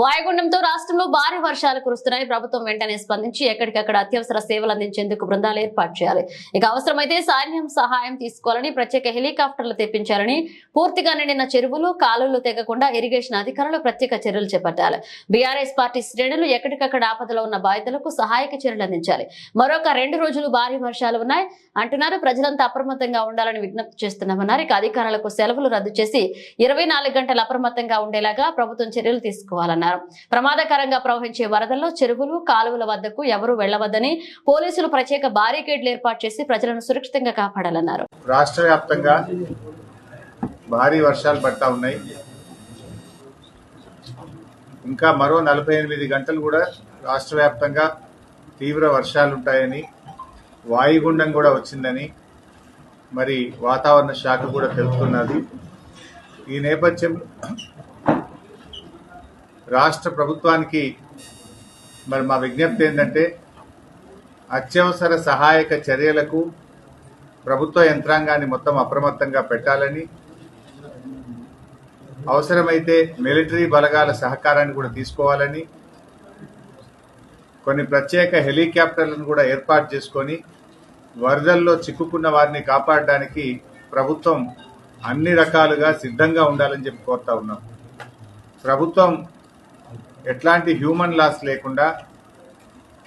వాయుగుండంతో రాష్ట్రంలో భారీ వర్షాలు కురుస్తున్నాయి. ప్రభుత్వం వెంటనే స్పందించి ఎక్కడికక్కడ అత్యవసర సేవలు అందించేందుకు బృందాలు ఏర్పాటు చేయాలి. ఇక అవసరమైతే సైన్యం సహాయం తీసుకోవాలని ప్రత్యేక హెలికాప్టర్లు తెప్పించాలని పూర్తిగా నిండిన చెరువులు కాలువలు తెగకుండా ఇరిగేషన్ అధికారులు ప్రత్యేక చర్యలు చేపట్టాలి. బీఆర్ఎస్ పార్టీ శ్రేణులు ఎక్కడికక్కడ ఆపదలో ఉన్న బాధితులకు సహాయక చర్యలు అందించాలి. మరొక రెండు రోజులు భారీ వర్షాలు ఉన్నాయి. అంటున్నారు ప్రజలంతా అప్రమత్తంగా ఉండాలని విజ్ఞప్తి చేస్తున్నామన్నారు. ఇక అధికారులకు సెలవులు రద్దు చేసి ఇరవై గంటలు అప్రమత్తంగా ఉండేలాగా ప్రభుత్వం చర్యలు తీసుకోవాలన్నారు. ప్రమాదకరంగా ప్రవహించే వరదల్లో చెరువులు కాలువల వద్దకు ఎవరూ వెళ్ళవద్దని పోలీసులు ప్రత్యేక బారికేడ్లు ఏర్పాటు చేసి ప్రజలను సురక్షితంగా కాపాడాలన్నారు. రాష్ట్ర వ్యాప్తంగా భారీ వర్షాలు పడతా ఉన్నాయి. ఇంకా మరో నలభై ఎనిమిది గంటలు కూడా రాష్ట్ర వ్యాప్తంగా తీవ్ర వర్షాలు ఉంటాయని వాయుగుండం కూడా వచ్చిందని మరి వాతావరణ శాఖ కూడా తెలుపుతున్నది. ఈ నేపథ్యం రాష్ట్ర ప్రభుత్వానికి మరి మా విజ్ఞప్తి ఏంటంటే అత్యవసర సహాయక చర్యలకు ప్రభుత్వ యంత్రాంగాన్ని మొత్తం అప్రమత్తంగా పెట్టాలని అవసరమైతే మిలిటరీ బలగాల సహకారాన్ని కూడా తీసుకోవాలని కొన్ని ప్రత్యేక హెలికాప్టర్లను కూడా ఏర్పాటు చేసుకొని వరదల్లో చిక్కుకున్న వారిని కాపాడడానికి ప్రభుత్వం అన్ని రకాలుగా సిద్ధంగా ఉండాలని చెప్పి కోరుతా ఉన్నాం. ప్రభుత్వం ఎట్లాంటి హ్యూమన్ లాస్ లేకుండా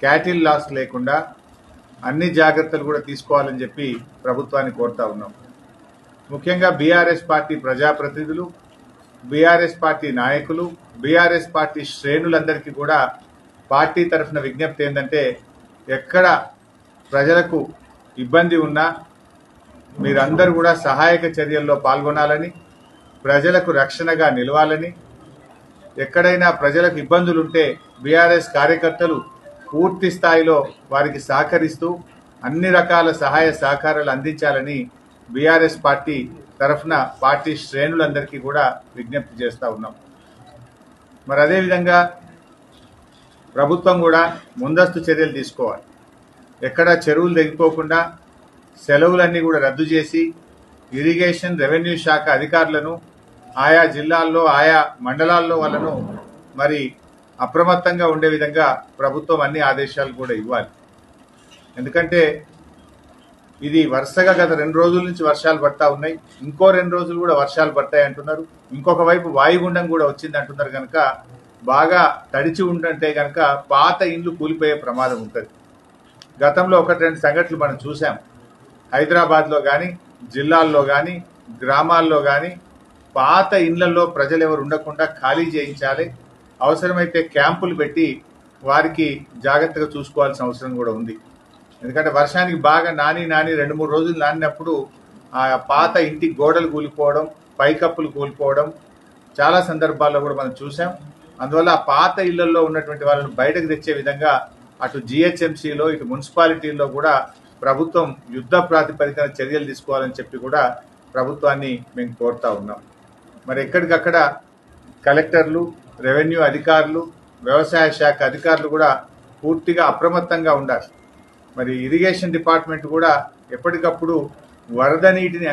క్యాటిల్ లాస్ లేకుండా అన్ని జాగ్రత్తలు కూడా తీసుకోవాలని చెప్పి ప్రభుత్వాన్ని కోరుతా ఉన్నాం. ముఖ్యంగా బీఆర్ఎస్ పార్టీ ప్రజాప్రతినిధులు బీఆర్ఎస్ పార్టీ నాయకులు బీఆర్ఎస్ పార్టీ శ్రేణులందరికీ కూడా పార్టీ తరఫున విజ్ఞప్తి ఏంటంటే ఎక్కడ ప్రజలకు ఇబ్బంది ఉన్నా మీరందరూ కూడా సహాయక చర్యల్లో పాల్గొనాలని ప్రజలకు రక్షణగా నిలవాలని ఎక్కడైనా ప్రజలకు ఇబ్బందులుంటే బీఆర్ఎస్ కార్యకర్తలు పూర్తి స్థాయిలో వారికి సహకరిస్తూ అన్ని రకాల సహాయ సహకారాలు అందించాలని బీఆర్ఎస్ పార్టీ తరఫున పార్టీ శ్రేణులందరికీ కూడా విజ్ఞప్తి చేస్తూ ఉన్నాం. మరి అదేవిధంగా ప్రభుత్వం కూడా ముందస్తు చర్యలు తీసుకోవాలి. ఎక్కడ చెరువులు తెగిపోకుండా సెలవులన్నీ కూడా రద్దు చేసి ఇరిగేషన్ రెవెన్యూ శాఖ అధికారులను ఆయా జిల్లాల్లో ఆయా మండలాల్లో వాళ్ళను మరి అప్రమత్తంగా ఉండే విధంగా ప్రభుత్వం అన్ని ఆదేశాలు కూడా ఇవ్వాలి. ఎందుకంటే ఇది వరుసగా గత రెండు రోజుల నుంచి వర్షాలు పడతా ఉన్నాయి. ఇంకో రెండు రోజులు కూడా వర్షాలు పడతాయి అంటున్నారు. ఇంకొక వైపు వాయుగుండం కూడా వచ్చింది అంటున్నారు కనుక బాగా తడిచి ఉండంటే కనుక పాత ఇండ్లు కూలిపోయే ప్రమాదం ఉంటుంది. గతంలో ఒకటి రెండు సంఘటనలు మనం చూసాం హైదరాబాద్లో కానీ జిల్లాల్లో కానీ గ్రామాల్లో కానీ పాత ఇండ్లలో ప్రజలు ఎవరు ఉండకుండా ఖాళీ చేయించాలి. అవసరమైతే క్యాంపులు పెట్టి వారికి జాగ్రత్తగా చూసుకోవాల్సిన అవసరం కూడా ఉంది. ఎందుకంటే వర్షానికి బాగా నాని నాని రెండు మూడు రోజులు నానినప్పుడు ఆ పాత ఇంటి గోడలు కూలిపోవడం పైకప్పులు కూలిపోవడం చాలా సందర్భాల్లో కూడా మనం చూసాం అందువల్ల ఆ పాత ఇళ్ళలో ఉన్నటువంటి వాళ్ళని బయటకు తెచ్చే విధంగా అటు జిహెచ్ఎంసీలో ఇటు మున్సిపాలిటీల్లో కూడా ప్రభుత్వం యుద్ధ ప్రాతిపదికన చర్యలు తీసుకోవాలని చెప్పి కూడా ప్రభుత్వాన్ని మేము కోరుతా ఉన్నాం. మరి ఎక్కడికక్కడ కలెక్టర్లు రెవెన్యూ అధికారులు వ్యవసాయ శాఖ అధికారులు కూడా పూర్తిగా అప్రమత్తంగా ఉండాలి. మరి ఇరిగేషన్ డిపార్ట్మెంట్ కూడా ఎప్పటికప్పుడు వరద నీటిని